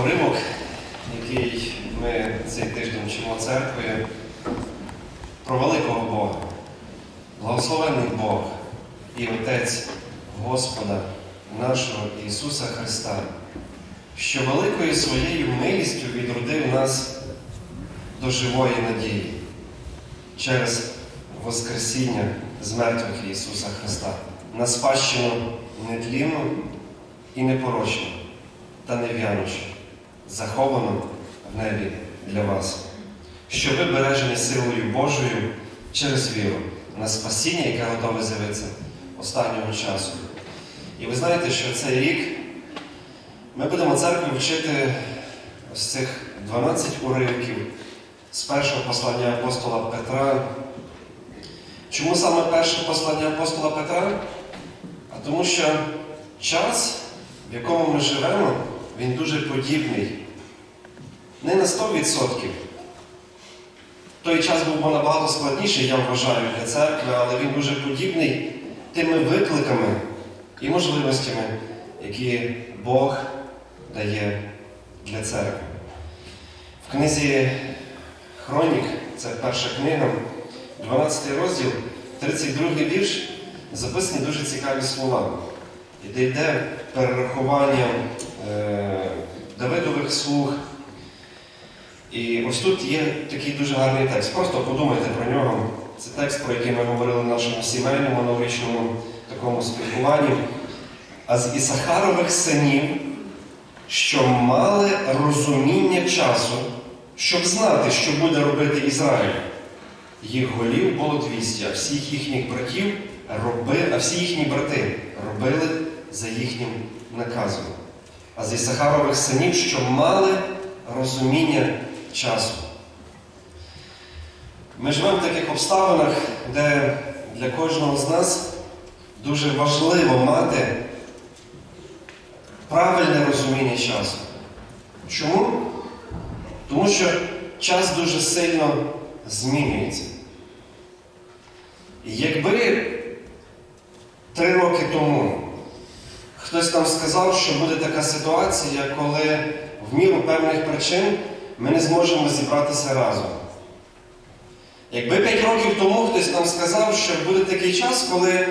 уривок, який ми цей тиждень вчимо церквою, про великого Бога, благословенний Бог і Отець Господа нашого Ісуса Христа, що великою своєю милістю відродив нас до живої надії через Воскресіння з мертвих Ісуса Христа. На спадщину нетлінну і непорочну та нев'янучу, заховану в небі для вас, що ви бережені силою Божою через віру на спасіння, яке готове з'явитися останнього часу. І ви знаєте, що цей рік ми будемо церкві вчити ось цих 12 уривків з першого послання апостола Петра. Чому саме перше послання апостола Петра? А тому що час, в якому ми живемо, він дуже подібний. Не на 100%. Той час був набагато складніший, я вважаю, для церкви, але він дуже подібний тими викликами і можливостями, які Бог дає для церкви. В книзі Хронік, це перша книга, 12 розділ, 32 вірш, записані дуже цікаві слова. І де йде перерахування Давидових слуг. І ось тут є такий дуже гарний текст. Просто подумайте про нього. Це текст, про який ми говорили в нашому сімейному новорічному такому спілкуванні. А з Ісахарових синів, що мали розуміння часу, щоб знати, що буде робити Ізраїль. Їх голів було 200, а всіх їхніх братів роби, а всі їхні брати робили за їхнім наказом. А з Ісахарових синів, що мали розуміння часу. Ми живемо в таких обставинах, де для кожного з нас дуже важливо мати правильне розуміння часу. Чому? Тому що час дуже сильно змінюється. І якби три роки тому хтось нам сказав, що буде така ситуація, коли в міру певних причин ми не зможемо зібратися разом. Якби 5 років тому хтось нам сказав, що буде такий час, коли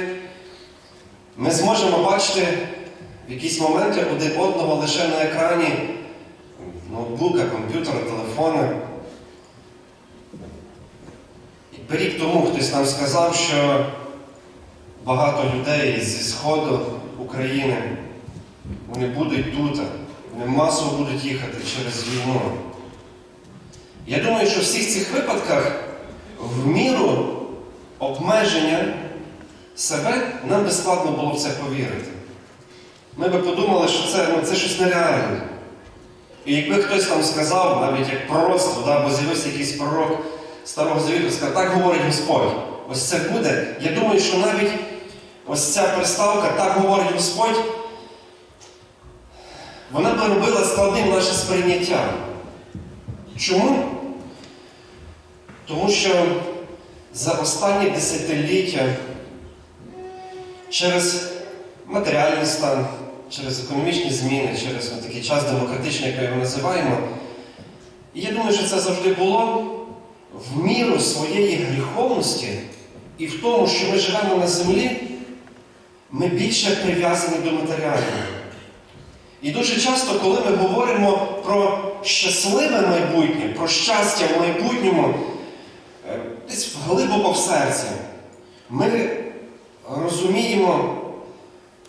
ми зможемо бачити в якісь моменти один одного лише на екрані ноутбука, комп'ютера, телефона. І рік тому хтось нам сказав, що багато людей зі Сходу України вони будуть тут, вони масово будуть їхати через війну. Я думаю, що в всіх цих випадках в міру обмеження себе нам би складно було в це повірити. Ми би подумали, що це, ну, це щось нереальне. І якби хтось там сказав, навіть як пророцтво, да, бо з'явився якийсь пророк Старого Завіту, сказав, так говорить Господь, ось це буде. Я думаю, що навіть ось ця приставка, так говорить Господь, вона би робила складним наше сприйняття. Чому? Тому що за останні десятиліття через матеріальний стан, через економічні зміни, через такий час демократичний, як ми називаємо, і я думаю, що це завжди було в міру своєї гріховності і в тому, що ми живемо на землі, ми більше прив'язані до матеріального. І дуже часто, коли ми говоримо про щасливе майбутнє, про щастя в майбутньому, е, десь глибоко в серці, ми розуміємо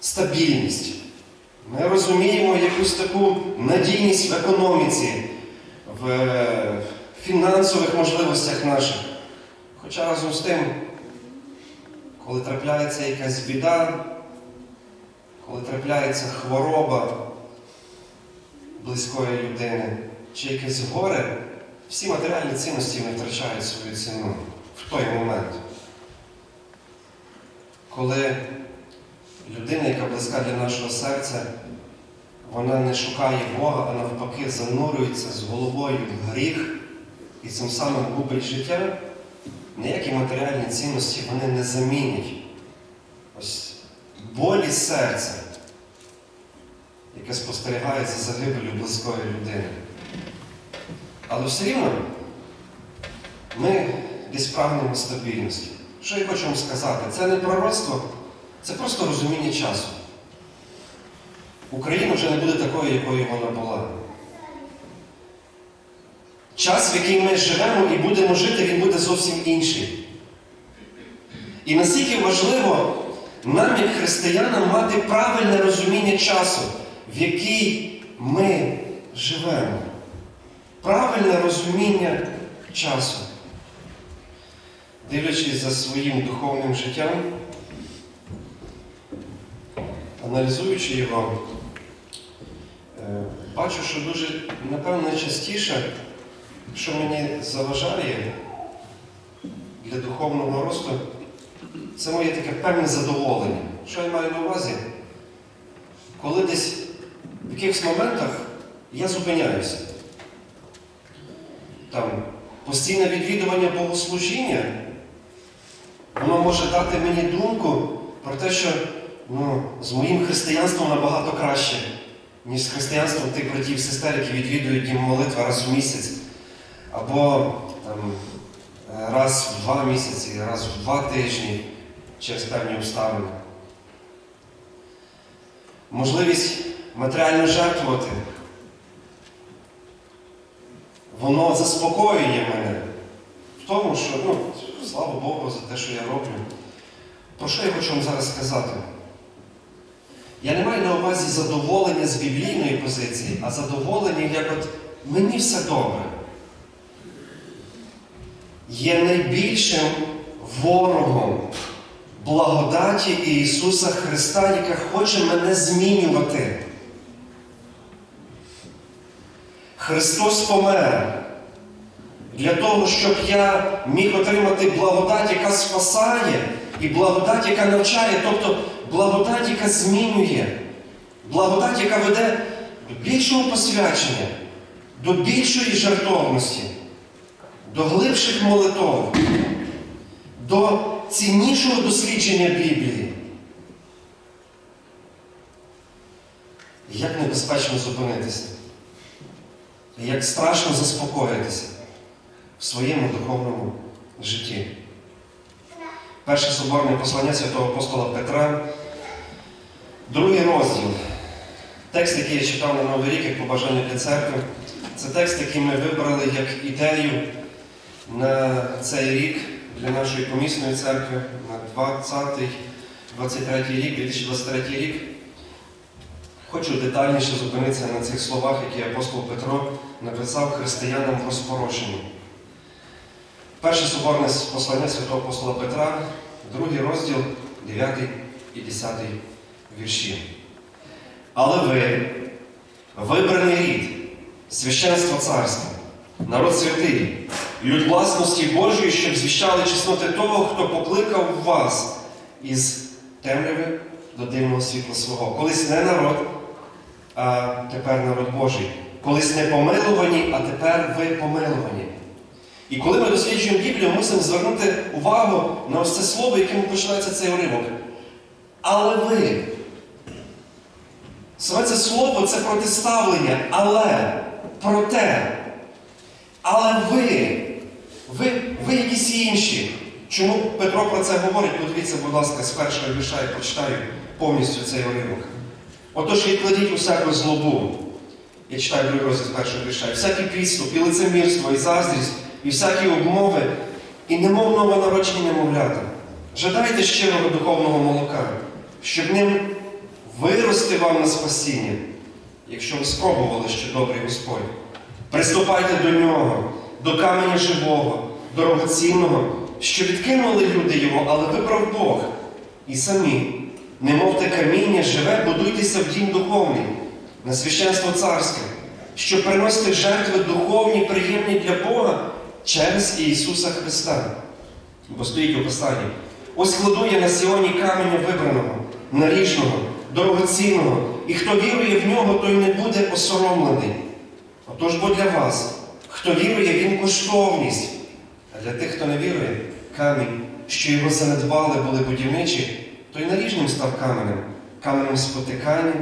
стабільність, ми розуміємо якусь таку надійність в економіці, в фінансових можливостях наших. Хоча разом з тим, коли трапляється якась біда, коли трапляється хвороба близької людини чи якесь горе, всі матеріальні цінності не втрачають свою ціну в той момент. Коли людина, яка близька для нашого серця, вона не шукає Бога, а навпаки занурюється з головою в гріх і цим самим губить життя, ніякі матеріальні цінності вони не замінять ось болі серця, яке спостерігає за загибелю близької людини. Але все рівно ми десь прагнемо стабільності. Що я хочу вам сказати? Це не пророцтво, це просто розуміння часу. Україна вже не буде такою, якою вона була. Час, в який ми живемо і будемо жити, він буде зовсім інший. І наскільки важливо нам, як християнам, мати правильне розуміння часу, в який ми живемо. Правильне розуміння часу. Дивлячись за своїм духовним життям, аналізуючи його, е, бачу, що дуже, напевно, частіше, що мені заважає для духовного росту, це моє таке певне задоволення. Що я маю на увазі? Коли десь в якихось моментах я зупиняюся. Там постійне відвідування богослужіння, воно може дати мені думку про те, що ну, з моїм християнством набагато краще, ніж з християнством тих братів і сестер, які відвідують дім молитви раз у місяць, або там, раз в два місяці, раз в два тижні через певні обставини. Можливість матеріально жертвувати. Воно заспокоює мене в тому, що, ну, слава Богу, за те, що я роблю. Про що я хочу вам зараз сказати? Я не маю на увазі задоволення з біблійної позиції, а задоволення, як от мені все добре. Є найбільшим ворогом благодаті Ісуса Христа, яка хоче мене змінювати. Христос помер для того, щоб я міг отримати благодать, яка спасає, і благодать, яка навчає, тобто благодать, яка змінює, благодать, яка веде до більшого посвячення, до більшої жертовності, до глибших молитов, до ціннішого дослідження Біблії. Як небезпечно зупинитися? Як страшно заспокоїтися в своєму духовному житті. Перше соборне послання святого апостола Петра, другий розділ. Текст, який я читав на Новий рік, як побажання для церкви, це текст, який ми вибрали як ідею на цей рік для нашої помісної церкви на 20-23 рік, 2023 рік. Хочу детальніше зупинитися на цих словах, які апостол Петро написав християнам в розпорошенні. Перше соборне послання святого апостола Петра, другий розділ, 9 і 10 вірші. Але ви, вибраний рід, священство царське, народ святий, люд власності Божої, щоб звіщали чесноти того, хто покликав вас із темряви до дивного світла свого. Колись не народ, а тепер народ Божий. Колись не помилувані, а тепер ви помилувані. І коли ми досліджуємо Біблію, мусимо звернути увагу на ось це слово, яким починається цей уривок. Але ви. Саме це слово це протиставлення, але, проте. Але ви, ви, ви якісь інші. Чому Петро про це говорить? Подивіться, будь ласка, з першого вірша я прочитаю повністю цей уривок. Отож, відкладіть усяку злобу. Я читаю другий розділ з першого вірша. І всякий підступ, і лицемірство, і заздрість, і всякі обмови, і немов новонароджені немовлята. Жадайте щирого духовного молока, щоб ним вирости вам на спасіння, якщо ви спробували, що добрий Господь. Приступайте до нього, до каменя живого, дорогоцінного, що відкинули люди його, але вибрав Бог. І самі, немов те каміння живе, будуйтеся в дім духовний, на священство царське, щоб приносити жертви духовні, приємні для Бога через Ісуса Христа. Бо стоїть у Писанні. Ось кладу я на Сіоні каменя вибраного, наріжного, дорогоцінного, і хто вірує в нього, той не буде осоромлений. Отож бо для вас, хто вірує, він коштовність, а для тих, хто не вірує, камінь, що його занедбали були будівничі, той наріжним став каменем, каменем спотикання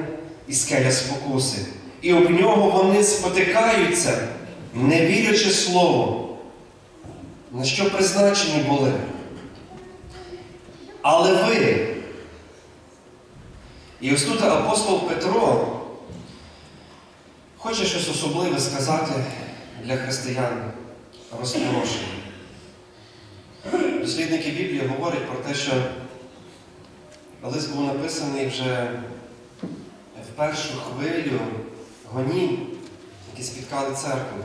і скеля спокуси. І об нього вони спотикаються, не вірячи слову, на що призначені були. Але ви. І ось тут апостол Петро хоче щось особливе сказати для християн розпорошення. Дослідники Біблії говорять про те, що лист був написаний вже в першу хвилю гонінь, які спіткали церкву.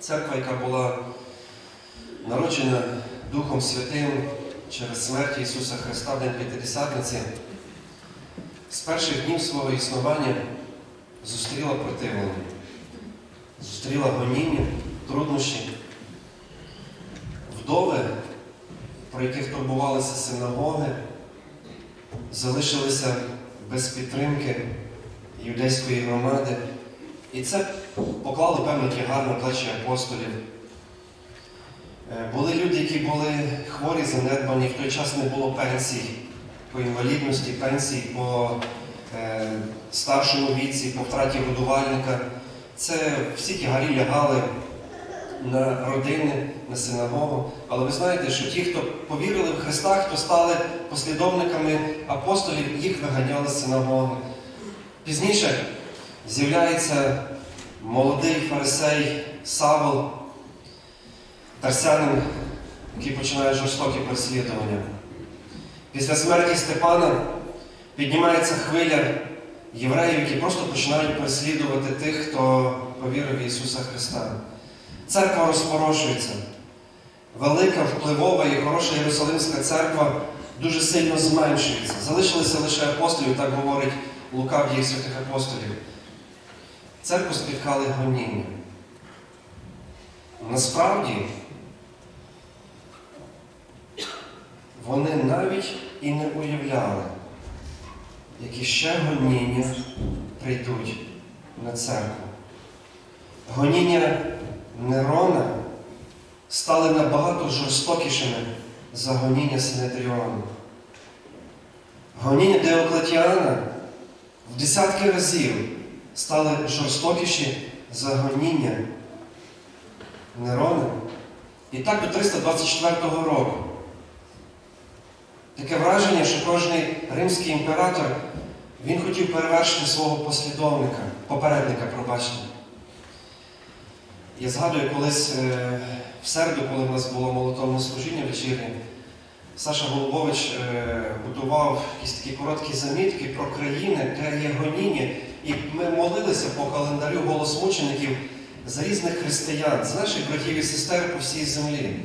Церква, яка була народжена Духом Святим через смерть Ісуса Христа День П'ятидесятниці, з перших днів свого існування зустріла противлення, зустріла гоніння, труднощі, вдови, про яких турбувалися синагоги, залишилися без підтримки юдейської громади. І це поклало певний тягар на плечі апостолів. Е, Були люди, які були хворі, занедбані, в той час не було пенсій по інвалідності, пенсій по старшому віці, по втраті годувальника. Це всі тягарі лягали на родини, на синагогу. Але ви знаєте, що ті, хто повірили в Христа, хто стали послідовниками апостолів, їх виганяли з синагоги. Пізніше з'являється молодий фарисей Савол, тарсянин, який починає жорстокі переслідування. Після смерті Степана піднімається хвиля євреїв, які просто починають переслідувати тих, хто повірив в Ісуса Христа. Церква розпорошується. Велика, впливова і хороша Єрусалимська церква дуже сильно зменшується. Залишилися лише апостолів, так говорить Лука в діях святих апостолів. Церкву спіткали гоніння. Насправді, вони навіть і не уявляли, які ще гоніння прийдуть на церкву. Гоніння Нерона стали набагато жорстокішими за гоніння Синедріону. Гоніння Деоклетіана в десятки разів стали жорстокіші за гоніння Нерона. І так до 324 року. Таке враження, що кожний римський імператор він хотів перевершити свого послідовника, попередника, пробачте. Я згадую колись е, в середу, коли в нас було молотовне служіння вечірнє, Саша Голубович е, готував якісь такі короткі замітки про країни, де є гоніння. І ми молилися по календарю голос мучеників за різних християн, за наших братів і сестер по всій землі.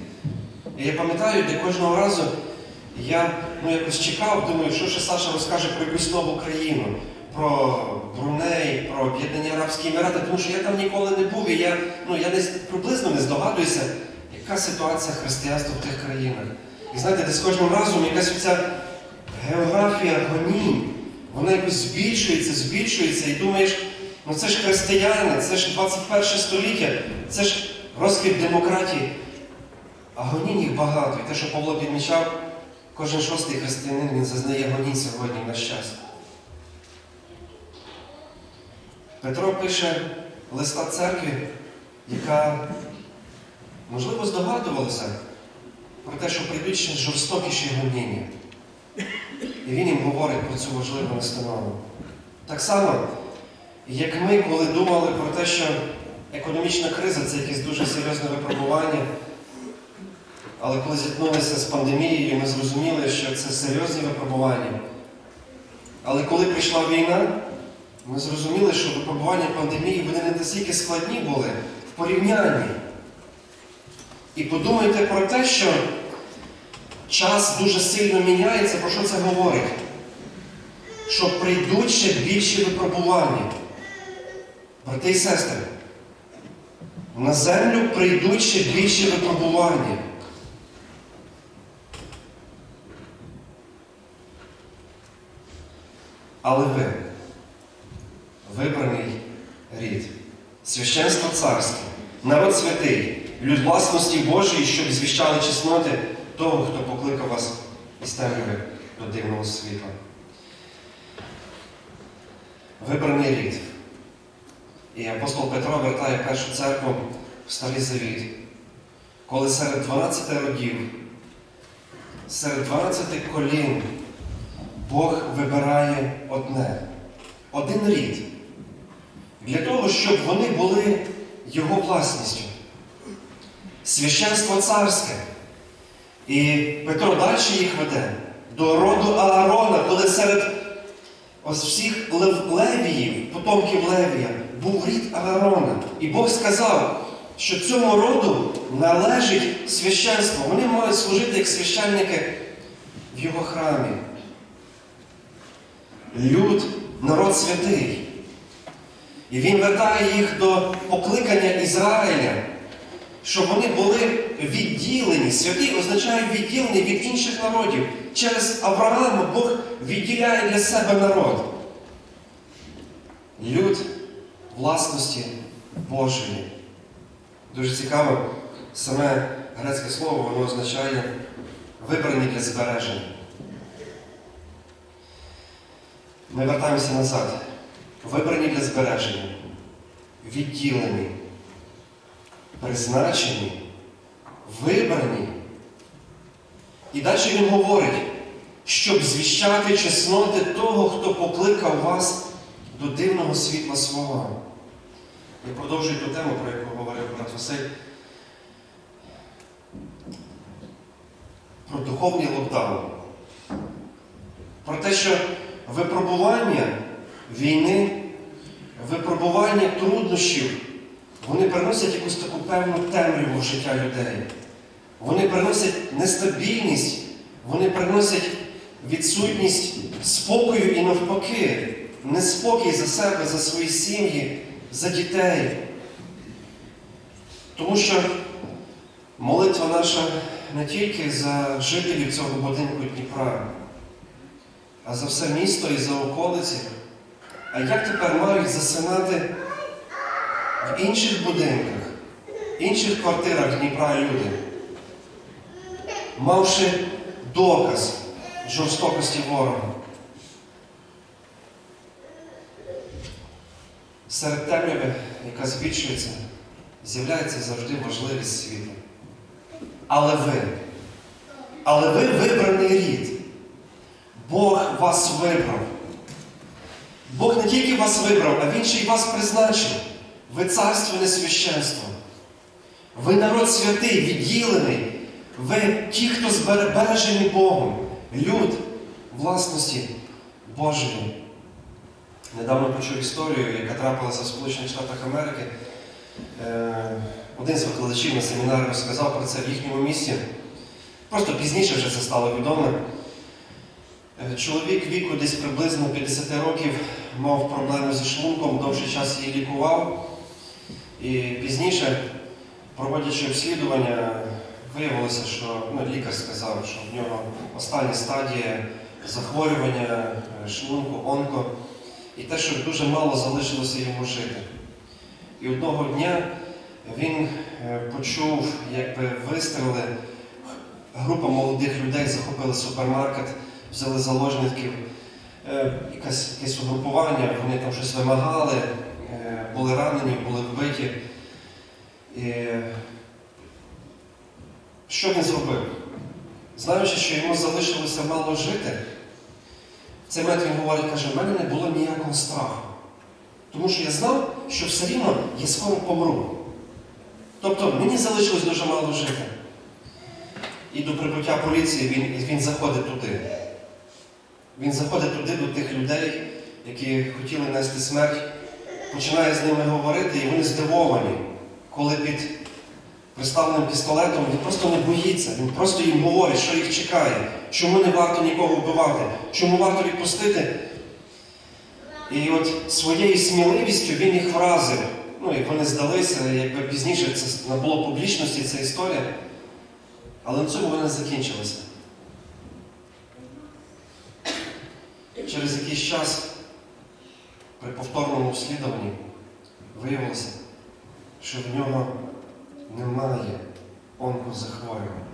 І я пам'ятаю, де кожного разу я ну, якось чекав, думаю, що ще Саша розкаже про якусь нову країну, про Бруней, про Об'єднані Арабські Емірати, тому що я там ніколи не був, і я, ну, я десь приблизно не здогадуюся, яка ситуація християнства в тих країнах. І знаєте, десь кожним разом якась оця географія гонінь, вона якось збільшується, збільшується, і думаєш, ну це ж християни, це ж 21 століття, це ж розквіт демократії. А гонінь їх багато. І те, що Павло підмічав, кожен шостий християнин він зазнає гонінь сьогодні на щастя. Петро пише листа церкві, яка, можливо, здогадувалася про те, що прийдуть ще жорстокіші гоніння. І він їм говорить про цю важливу настанову. Так само, як ми, коли думали про те, що економічна криза це якесь дуже серйозне випробування, але коли зіткнулися з пандемією, ми зрозуміли, що це серйозні випробування. Але коли прийшла війна, ми зрозуміли, що випробування пандемії вони не настільки складні були в порівнянні. І подумайте про те, що час дуже сильно міняється, про що це говорить? Що прийдуть ще більші випробування. Брати і сестри, на землю прийдуть ще більші випробування. Але ви, вибраний рід, священство царське, народ святий, люд власності Божої, щоб звіщали чесноти того, хто покликав вас із темряви до дивного світла. вибраний рід. І апостол Петро вертає першу церкву в Старий Завіт, коли серед 12 родів, серед 12 колін Бог вибирає одне, один рід, для того, щоб вони були його власністю. Священство царське. І Петро далі їх веде до роду Аарона, коли серед ось всіх лев- левіїв, потомків Левія, був рід Аарона. І Бог сказав, що цьому роду належить священство. Вони мають служити як священники в його храмі. Люд, народ святий. І він вертає їх до покликання Ізраїля, щоб вони були відділені. Святий означає відділені від інших народів. Через Авраама Бог відділяє для себе народ. Люд власності Божої. Дуже цікаво, саме грецьке слово воно означає вибрані для збереження. Ми вертаємося назад. Вибрані для збереження, відділені, призначені, вибрані. І далі він говорить, щоб звіщати чесноти того, хто покликав вас до дивного світла свого. Я продовжую ту тему, про яку говорив брат Василь. Про духовний локдаун. Про те, що випробування війни, випробування труднощів, вони приносять якусь таку певну темряву в життя людей. Вони приносять нестабільність, вони приносять відсутність спокою і навпаки, неспокій за себе, за свої сім'ї, за дітей. Тому що молитва наша не тільки за жителів цього будинку Дніпра, а за все місто і за околиці. А як тепер мають засинати в інших будинках, інших квартирах Дніпра люди, мавши доказ жорстокості ворога? Серед темряви, яка збільшується, з'являється завжди важливість світла. Але ви, але ви вибраний рід. Бог вас вибрав. Бог не тільки вас вибрав, а Він ще й вас призначив. Ви царственне священство. Ви народ святий, відділений. Ви ті, хто збережені Богом. Люд власності Божої. Недавно почув історію, яка трапилася в Сполучених Штатах Америки. Е, Один з викладачів на семінарі розказав про це в їхньому місті. Просто пізніше вже це стало відомо. Е, Чоловік віку десь приблизно 50 років мав проблеми зі шлунком, довший час її лікував. І пізніше, проводячи обслідування, виявилося, що ну, лікар сказав, що в нього остання стадія захворювання е, шлунку, онко, і те, що дуже мало залишилося йому жити. І одного дня він е, почув, якби вистріли, група молодих людей захопили супермаркет взяли заложників, е, якесь, якесь угрупування, вони там щось вимагали, е, були ранені, були вбиті. І що він зробив? Знаючи, що йому залишилося мало жити, цей момент він говорить, каже, в мене не було ніякого страху. Тому що я знав, що все рівно я скоро помру. Тобто мені залишилось дуже мало жити. І до прибуття поліції він, він заходить туди. Він заходить туди до тих людей, які хотіли нести смерть, починає з ними говорити, і вони здивовані, коли під приставленим пістолетом він просто не боїться, він просто їм говорить, що їх чекає, чому не варто нікого вбивати, чому варто відпустити. І от своєю сміливістю він їх вразив. Ну, як вони здалися, якби пізніше це набуло публічності ця історія. Але на цьому вона закінчилася. Через якийсь час при повторному обслідуванні виявилося, що в нього немає онкозахворювань.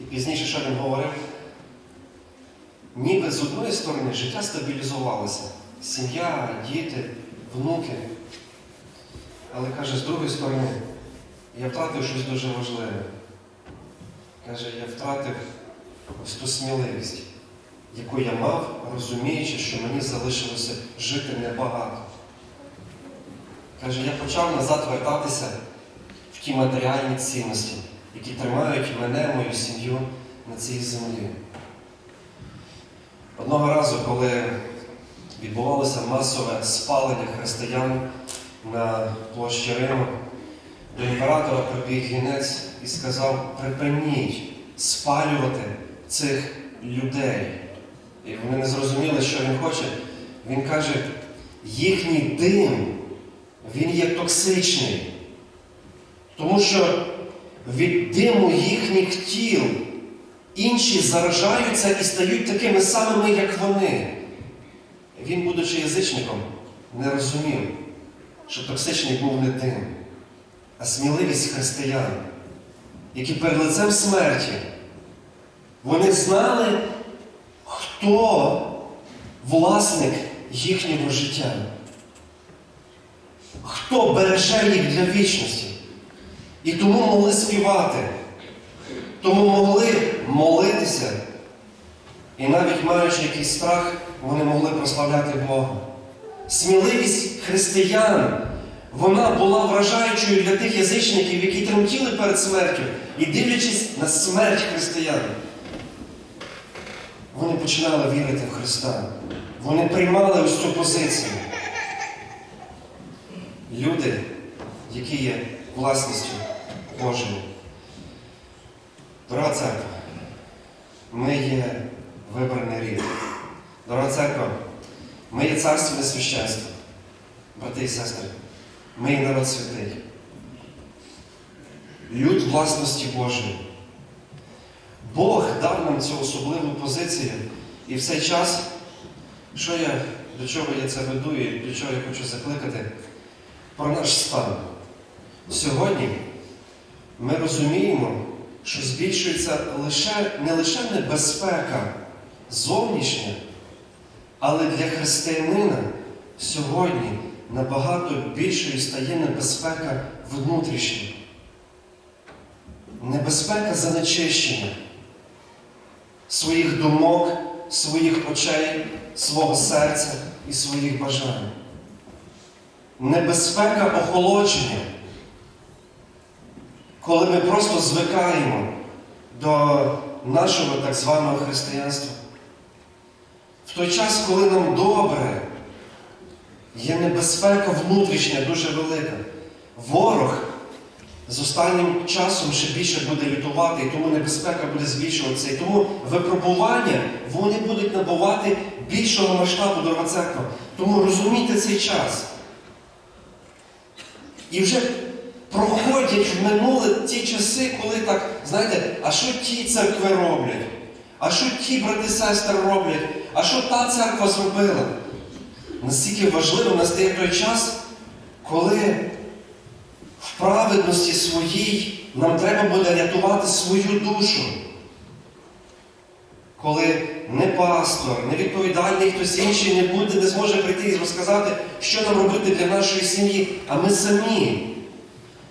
І пізніше, що він говорив, ніби з одної сторони життя стабілізувалося. Сім'я, діти, внуки. Але каже, з другої сторони, я втратив щось дуже важливе. Каже, я втратив ось ту сміливість, яку я мав, розуміючи, що мені залишилося жити небагато. Каже, я почав назад вертатися в ті матеріальні цінності, які тримають мене, мою сім'ю на цій землі. Одного разу, коли відбувалося масове спалення християн на площі Риму, до імператора прибіг гінець і сказав: припиніть спалювати цих людей. І вони не зрозуміли, що він хоче. Він каже, їхній дим, він є токсичний. Тому що від диму їхніх тіл інші заражаються і стають такими самими, як вони. Він, будучи язичником, не розумів, що токсичний був не дим, а сміливість християн, які перед лицем смерті вони знали, хто власник їхнього життя, хто береже їх для вічності. І тому могли співати, тому могли молитися. І навіть маючи якийсь страх, вони могли прославляти Бога. Сміливість християн, вона була вражаючою для тих язичників, які тремтіли перед смертю і дивлячись на смерть християн. Вони починали вірити в Христа. Вони приймали ось цю позицію. Люди, які є власністю Божою. Дорога церква, ми є вибраний рід. Дорога церква, ми є царственне священство. Брати і сестри, ми є народ святий. Люд власності Божої. Бог дав нам цю особливу позицію. І в цей час, що я, до чого я це веду і до чого я хочу закликати, про наш стан. Сьогодні ми розуміємо, що збільшується лише, не лише небезпека зовнішня, але для християнина сьогодні набагато більшою стає небезпека внутрішня. Небезпека занечищення своїх думок, своїх очей, свого серця і своїх бажань. Небезпека охолодження, коли ми просто звикаємо до нашого так званого християнства. В той час, коли нам добре, є небезпека внутрішня дуже велика. Ворог з останнім часом ще більше буде лютувати, і тому небезпека буде збільшуватися. І тому випробування вони будуть набувати більшого масштабу дорога церква. Тому розумійте цей час. І вже проходять в минуле ті часи, коли так, знаєте, а що ті церкви роблять? А що ті брати сестри роблять? А що та церква зробила? Настільки важливо настає той час, коли в праведності своїй нам треба буде рятувати свою душу. Коли не пастор, не відповідальний хтось інший не буде, не зможе прийти і розказати, що нам робити для нашої сім'ї, а ми самі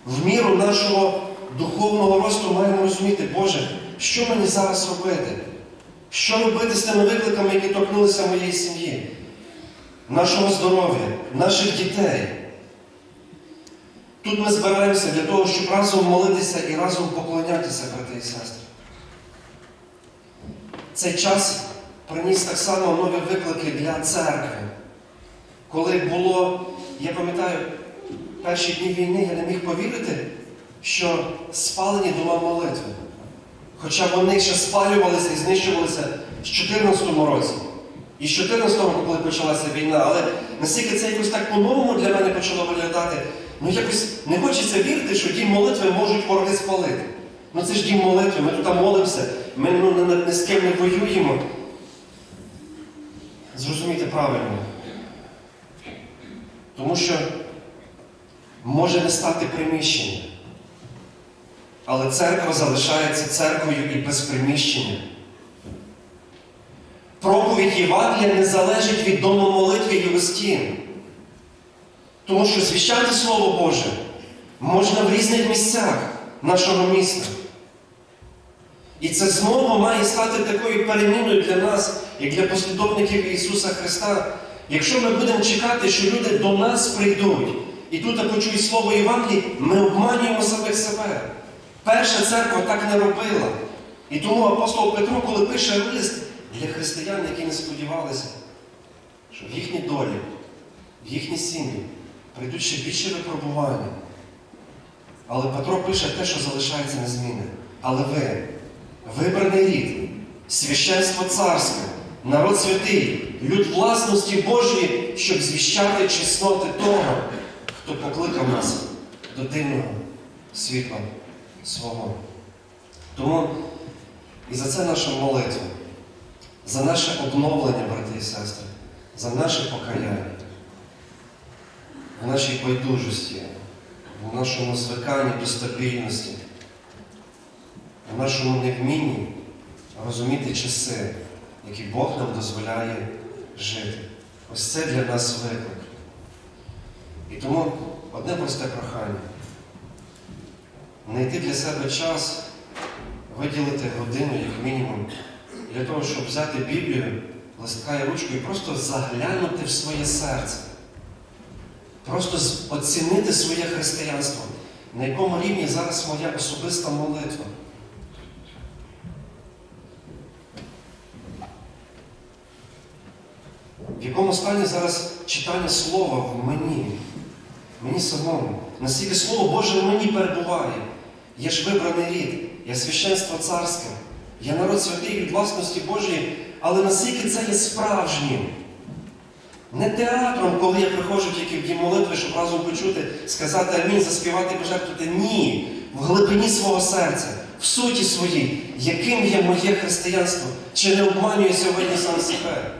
в міру нашого духовного росту маємо розуміти, Боже, що мені зараз робити? Що робити з тими викликами, які торкнулися моєї сім'ї, нашого здоров'я, наших дітей? Тут ми збираємося для того, щоб разом молитися і разом поклонятися, брати і сестри. Цей час приніс так само нові виклики для церкви. Коли було, я пам'ятаю, перші дні війни я не міг повірити, що спалені дома молитви. Хоча вони ще спалювалися і знищувалися з 2014 році. І з 14-го, коли почалася війна, але наскільки це якось так по-новому для мене почало виглядати, ну якось не хочеться вірити, що дім молитви можуть вороги спалити. Ну це ж дім молитви, ми тут молимося, ми ну, не, не з ким не воюємо. Зрозумійте правильно. Тому що може не стати приміщення. Але церква залишається церквою і без приміщення. Проповідь Євангелія не залежить від дому молитви і листів. Тому що звіщати Слово Боже можна в різних місцях нашого міста. І це знову має стати такою переміною для нас, як для послідовників Ісуса Христа. Якщо ми будемо чекати, що люди до нас прийдуть і тут почують Слово Євангелії, ми обманюємо самих себе. Перша церква так не робила. І тому апостол Петро, коли пише лист для християн, які не сподівалися, що в їхні долі, в їхні сім'ї прийдуть ще більше випробування. Але Петро пише те, що залишається незмінним. Але ви, вибраний рід, священство царське, народ святий, люд власності Божої, щоб звіщати чесноти того, хто покликав нас до дивного світла свого. Тому і за це наша молитва, за наше обновлення, брати і сестри, за наше покаяння, в нашій байдужості, в нашому звиканні до стабільності, в нашому невмінні розуміти часи, які Бог нам дозволяє жити. Ось це для нас виклик. І тому одне просте прохання. Знайти для себе час, виділити годину, як мінімум, для того, щоб взяти Біблію, листка і ручку і просто заглянути в своє серце. Просто оцінити своє християнство, на якому рівні зараз моя особиста молитва. В якому стані зараз читання слова в мені, мені самому. Наскільки Слово Боже в мені перебуває. Я ж вибраний рід, я священство царське, я народ святий від власності Божої, але наскільки це є справжнім. Не театром, коли я приходжу тільки в дім молитви, щоб разом почути, сказати амінь, заспівати пожертвувати. Ні. В глибині свого серця, в суті своїй, яким є моє християнство, чи не обманює сьогодні сам себе.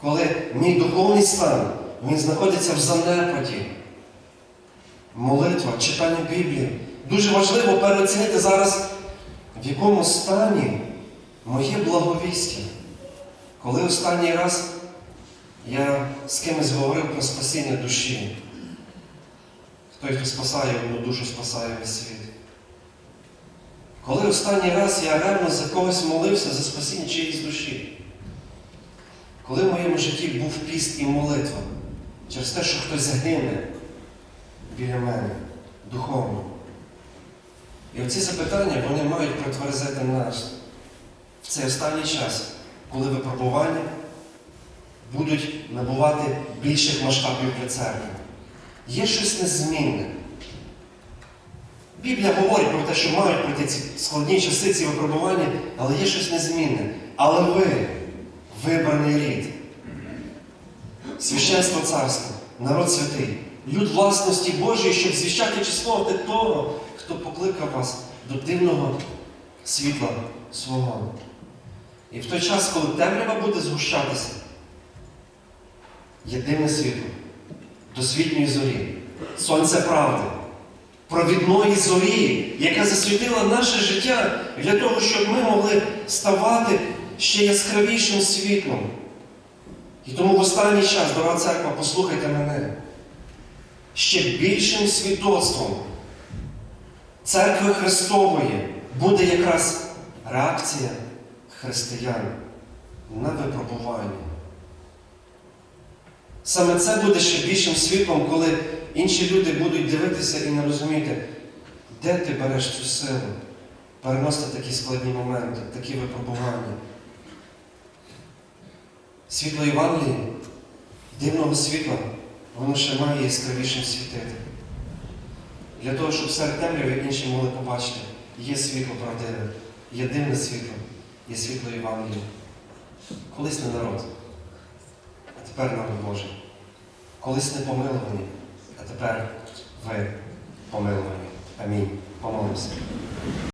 Коли мій духовний стан, він знаходиться в занепаді. Молитва, читання Біблії. Дуже важливо переоцінити зараз, в якому стані моє благовістя. Коли останній раз я з кимось говорив про спасіння душі, той, хто спасає одну душу, спасає весь світ. Коли останній раз я ревно за когось молився за спасіння чиїсь душі. Коли в моєму житті був піст і молитва через те, що хтось загине біля мене духовно. І оці запитання вони мають протверзити нас в цей останній час, коли випробування будуть набувати більших масштабів для церкви. Є щось незмінне. Біблія говорить про те, що мають пройти ці складні часи, ці випробування, але є щось незмінне. Але ви, вибраний рід, священство царське, народ святий, люд власності Божої, щоб звіщати число того, хто покликав вас до дивного світла свого. І в той час, коли темрява буде згущатися, є дивне світло до світньої зорі, сонце правди, провідної зорі, яка засвітила наше життя для того, щоб ми могли ставати ще яскравішим світлом. І тому в останній час, дорога церква, послухайте мене, ще більшим свідоцтвом церкви Христової буде якраз реакція християн на випробування. Саме це буде ще більшим світлом, коли інші люди будуть дивитися і не розуміти, де ти береш цю силу переносити такі складні моменти, такі випробування. Світло Євангелії, дивного світла, воно ще має яскравішим світити. Для того, щоб серед темряви інші могли побачити, є світло правдиве, є дивне світло, є світло Євангелія. Колись не народ, а тепер народ Божий. Колись не помилувані, а тепер ви помилувані. Амінь. Помолимося.